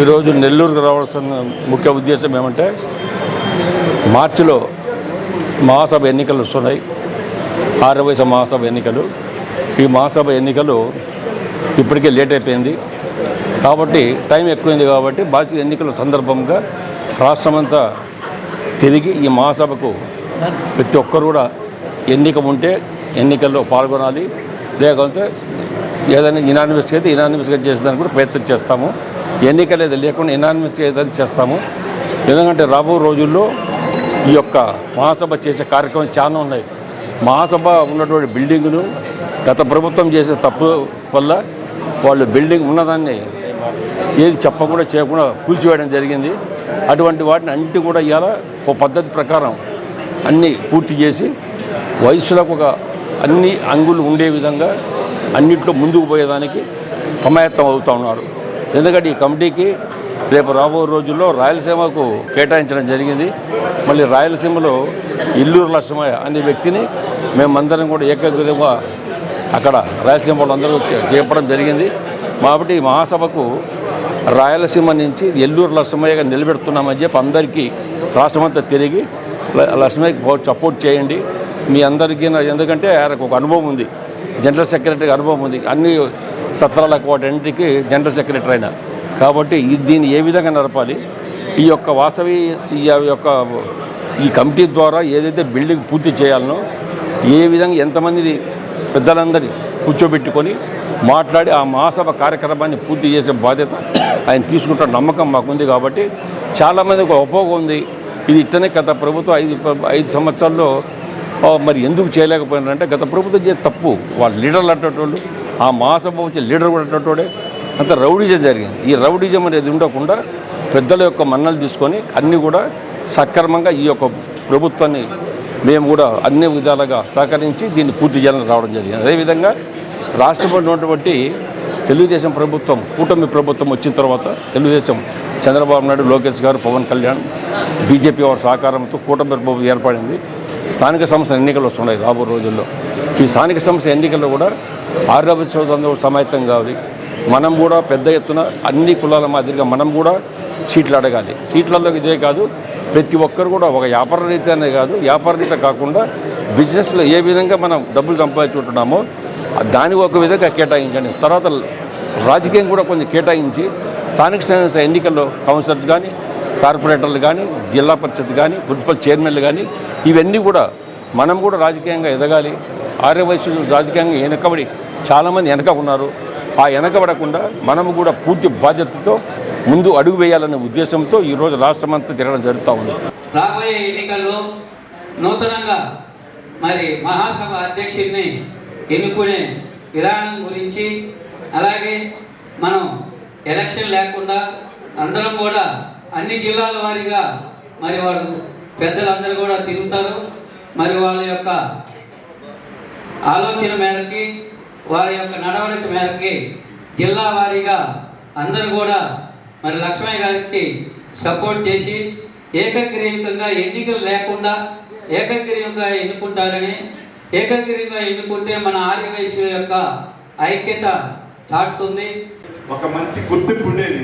ఈరోజు నెల్లూరుకు రావాల్సిన ముఖ్య ఉద్దేశం ఏమంటే మార్చిలో మహాసభ ఎన్నికలు వస్తున్నాయి. ఆరవై మహాసభ ఎన్నికలు. ఈ మహాసభ ఎన్నికలు ఇప్పటికే లేట్ అయిపోయింది. కాబట్టి టైం ఎక్కువైంది కాబట్టి బాధ్యత ఎన్నికల సందర్భంగా రాష్ట్రమంతా తిరిగి ఈ మహాసభకు ప్రతి ఒక్కరు కూడా ఎన్నిక ఉంటే ఎన్నికల్లో పాల్గొనాలి. లేకపోతే ఏదైనా ఇనానిమస్గా అయితే ఇనానిమస్గా చేసేదానికి కూడా ప్రయత్నం చేస్తాము. ఎన్నికలే లేకుండా ఇనానిమస్గా చేస్తాము. ఎందుకంటే రాబో రోజుల్లో ఈ యొక్క మహాసభ చేసే కార్యక్రమం చాలా ఉన్నాయి. మహాసభ ఉన్నటువంటి బిల్డింగులు గత ప్రభుత్వం చేసే తప్పు వల్ల వాళ్ళు బిల్డింగ్ ఉన్నదాన్ని ఏది చెప్పకుండా చేయకుండా కూల్చివేయడం జరిగింది. అటువంటి వాటిని అన్నిటి కూడా ఇవాళ ఒక పద్ధతి ప్రకారం అన్నీ పూర్తి చేసి వయసులకు ఒక అన్ని అంగులు ఉండే విధంగా అన్నింటిలో ముందుకు పోయేదానికి సమాయత్తం అవుతూ ఉన్నారు. ఎందుకంటే ఈ కమిటీకి రేపు రాబో రోజుల్లో రాయలసీమకు కేటాయించడం జరిగింది. మళ్ళీ రాయలసీమలో ఇల్లూరు లక్ష్మయ్య అనే వ్యక్తిని మేమందరం కూడా ఏకగ్రీవంగా అక్కడ రాయలసీమ వాళ్ళందరూ చేపడం చెప్పడం జరిగింది. కాబట్టి మహాసభకు రాయలసీమ నుంచి ఎల్లూరు లక్ష్మయ్యగా నిలబెడుతున్నామని చెప్పి అందరికీ రాష్ట్రమంతా తిరిగి లక్ష్మయ్యకి పో- సపోర్ట్ చేయండి. మీ అందరికీ ఎందుకంటే ఆయనకు ఒక అనుభవం ఉంది. జనరల్ సెక్రటరీకి అనుభవం ఉంది. అన్ని సత్రాలకు వాటన్నిటికీ జనరల్ సెక్రటరీ అయినా. కాబట్టి దీన్ని ఏ విధంగా నడపాలి? ఈ యొక్క వాసవి ఈ యొక్క ఈ కమిటీ ద్వారా ఏదైతే బిల్డింగ్ పూర్తి చేయాలనో ఏ విధంగా ఎంతమంది పెద్దలందరి కూర్చోబెట్టుకొని మాట్లాడి ఆ మహాసభ కార్యక్రమాన్ని పూర్తి చేసే బాధ్యత ఆయన తీసుకుంటున్న నమ్మకం మాకుంది కాబట్టి చాలామందికి ఒక ఉపయోగం ఉంది. ఇది ఇట్టనే గత ప్రభుత్వం ఐదు ఐదు సంవత్సరాల్లో మరి ఎందుకు చేయలేకపోయినారంటే గత ప్రభుత్వం చేసే తప్పు. వాళ్ళ లీడర్లు అట్టేటోళ్ళు ఆ మహాసభ వచ్చే లీడర్ కూడా అట్టేటోడే అంత రౌడిజం జరిగింది. ఈ రౌడిజం అనేది ఉండకుండా పెద్దల యొక్క మన్నలు తీసుకొని అన్నీ కూడా సక్రమంగా ఈ యొక్క ప్రభుత్వాన్ని మేము కూడా అన్ని విధాలుగా సహకరించి దీన్ని పూర్తి చేయాలని రావడం జరిగింది. అదేవిధంగా రాష్ట్రంలో ఉన్నటువంటి తెలుగుదేశం ప్రభుత్వం కూటమి ప్రభుత్వం వచ్చిన తర్వాత తెలుగుదేశం చంద్రబాబు నాయుడు లోకేష్ గారు పవన్ కళ్యాణ్ బీజేపీ వారి సహకారంతో కూటమి ప్రభుత్వం ఏర్పడింది. స్థానిక సంస్థల ఎన్నికలు వస్తున్నాయి రాబో రోజుల్లో. ఈ స్థానిక సంస్థ ఎన్నికల్లో కూడా ఆర్థిక సోదరులు సమాయత్తం కావాలి. మనం కూడా పెద్ద ఎత్తున అన్ని కులాల మాదిరిగా మనం కూడా సీట్లు అడగాలి. సీట్లలో ఇదే కాదు ప్రతి ఒక్కరు కూడా ఒక వ్యాపార రీతి అనే కాదు వ్యాపార రీతి కాకుండా బిజినెస్లో ఏ విధంగా మనం డబ్బులు సంపాదించుకుంటున్నామో దానికి ఒక విధంగా కేటాయించండి. తర్వాత రాజకీయం కూడా కొంచెం కేటాయించి స్థానిక సంస్థ ఎన్నికల్లో కౌన్సిలర్స్ కానీ కార్పొరేటర్లు కానీ జిల్లా పరిషత్ కానీ మున్సిపల్ చైర్మన్లు కానీ ఇవన్నీ కూడా మనం కూడా రాజకీయంగా ఎదగాలి. ఆర్య ఆర్యవయసు రాజకీయంగా వెనకబడి చాలామంది వెనక ఉన్నారు. ఆ వెనకబడకుండా మనము కూడా పూర్తి బాధ్యతతో ముందు అడుగు వేయాలనే ఉద్దేశంతో ఈరోజు రాష్ట్రమంతా తిరగడం జరుగుతూ ఉంది. రాబోయే ఎన్నికల్లో నూతనంగా మరి మహాసభ అధ్యక్షుడిని ఎన్నుకునే విధానం గురించి అలాగే మనం ఎలక్షన్ లేకుండా అందరం కూడా అన్ని జిల్లాల వారీగా మరి వాళ్ళు పెద్దలందరూ కూడా తిరుగుతారు. మరి వాళ్ళ యొక్క ఆలోచన మేరకి వారి యొక్క నడవడిక మేరకి జిల్లా వారీగా అందరూ కూడా మరి లక్ష్మయ్య గారికి సపోర్ట్ చేసి ఏకగ్రీవంగా ఎన్నికలు లేకుండా ఏకగ్రీవంగా ఎన్నుకుంటారని ఏకగ్రీవంగా ఎన్నుకుంటే మన ఆర్యవైశ్యుల యొక్క ఐక్యత చాటుతుంది. ఒక మంచి గుర్తింపు ఉండేది.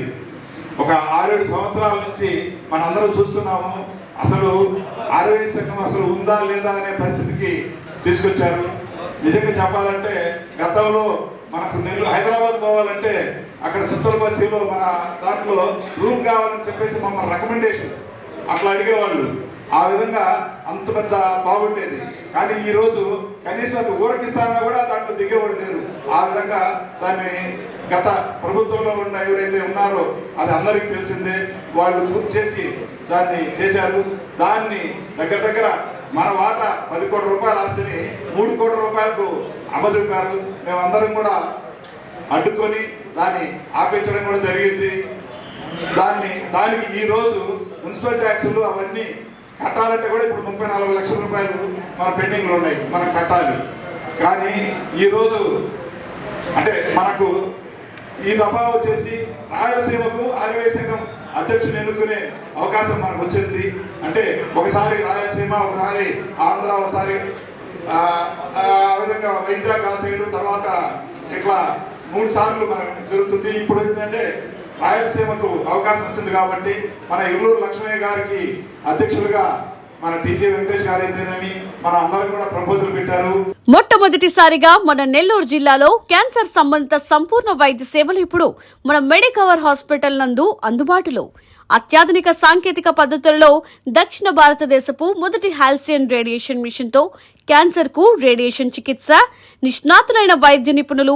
ఒక ఆరేడు సంవత్సరాల నుంచి మనందరం చూస్తున్నాము. అసలు ఆరోగ్య సంఘం అసలు ఉందా లేదా అనే పరిస్థితికి తీసుకొచ్చారు. నిజంగా చెప్పాలంటే గతంలో మనకు నెల్లూరు హైదరాబాద్ పోవాలంటే అక్కడ చిత్తల బస్తీలో మన దాంట్లో రూమ్ కావాలని చెప్పేసి మమ్మల్ని రికమెండేషన్ అట్లా అడిగేవాళ్ళు. ఆ విధంగా అంత పెద్ద బాగుండేది. కానీ ఈ రోజు కనీసం అది ఊరకిస్తానన్నా కూడా దాంట్లో దిగేవాడు లేరు. ఆ విధంగా దాన్ని గత ప్రభుత్వంలో ఉన్న ఎవరైతే ఉన్నారో అది అందరికీ తెలిసిందే. వాళ్ళు పూర్తి చేసి దాన్ని చేశారు. దాన్ని దగ్గర దగ్గర మన వాటా పది కోట్ల రూపాయల ఆస్తిని మూడు కోట్ల రూపాయలకు అమ్మజెప్పారు మేమందరం కూడా అడ్డుకొని దాన్ని ఆపించడం కూడా జరిగింది. దాన్ని దానికి ఈ రోజు మున్సిపల్ ట్యాక్సులు అవన్నీ కట్టాలంటే కూడా ఇప్పుడు ముప్పై నలభై లక్షల రూపాయలు మన పెండింగ్లో ఉన్నాయి మనం కట్టాలి. కానీ ఈ రోజు అంటే మనకు ఈ దఫా వచ్చేసి రాయలసీమకు ఆదివాసీ సంఘం అధ్యక్షుని ఎన్నుకునే అవకాశం మనకు వచ్చింది. అంటే ఒకసారి రాయలసీమ ఒకసారి ఆంధ్ర ఒకసారి ఆ ఆ విధంగా వైజాగ్ ఆ సైడ్ తర్వాత ఇట్లా మూడు సార్లు మనకు జరుగుతుంది ఇప్పుడు ఏంటంటే రాయలసీమకు అవకాశం వచ్చింది కాబట్టి మన ఇల్లూరు లక్ష్మయ్య గారికి అధ్యక్షులుగా మన టీజీ వెంకటేష్ గారు అయితేనేమి మన అందరం కూడా ప్రపోజల్ పెట్టారు. మొట్టమొదటిసారిగా మన నెల్లూరు జిల్లాలో క్యాన్సర్ సంబంధిత సంపూర్ణ వైద్య సేవలు ఇప్పుడు మన మెడికవర్ హాస్పిటల్ నందు అందుబాటులో. అత్యాధునిక సాంకేతిక పద్ధతులలో దక్షిణ భారతదేశపు మొదటి హాల్సియన్ రేడియేషన్ మిషన్తో క్యాన్సర్కు రేడియేషన్ చికిత్స నిష్ణాతులైన వైద్య నిపుణులు